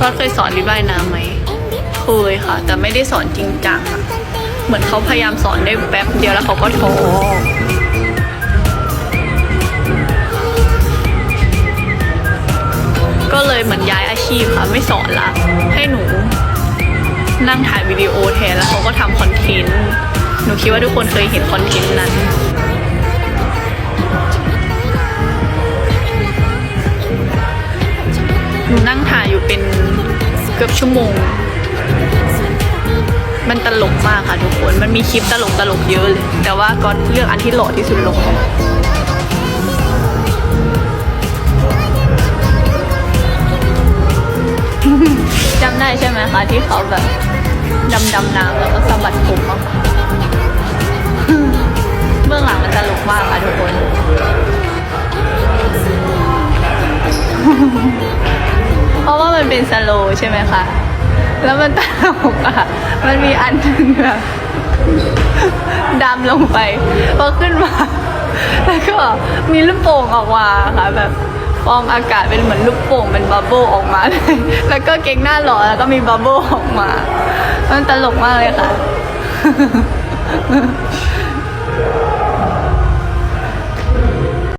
ก็เคยสอนวิว่ายน้ำไหมเคยค่ะ แต่ไม่ได้สอนจริงจังอะเหมือนเขาพยายามสอนได้แป๊บเดียวแล้วเขาก็ท้อก็เลยเหมือนย้ายอาชีพค่ะ ไม่สอนละให้หนู นั่งถ่ายวิดีโอแทนแล้วเขาก็ทำคอนเทนต์หนูคิดว่าทุกคนเคยเห็นคอนเทนต์นั้น อยู่เป็นเกือบชั่วโมง มันตลกมากค่ะทุกคน มันมีคลิปตลกตลกเยอะเลย แต่ว่าก็เลือกอันที่หล่อที่สุดลงจำได้ใช่ไหมคะที่เขาแบบดำดำน้ำแล้วก็สะบัดผมออกมาเบื้องหลังมันตลกมากค่ะทุกคน มันเป็นสโลใช่ไหมคะ แล้วมันตลกอะ มันมีอันหนึ่งแบบดำลงไป พอขึ้นมา แล้วก็มีลูกโป่งออกมาค่ะแบบฟองอากาศเป็นเหมือนลูกโป่งเป็นบับเบิ้ลออกมาเลยแล้วก็เก่งหน้าหล่อแล้วก็มีบับเบิ้ลออกมา มันตลกมากเลยค่ะ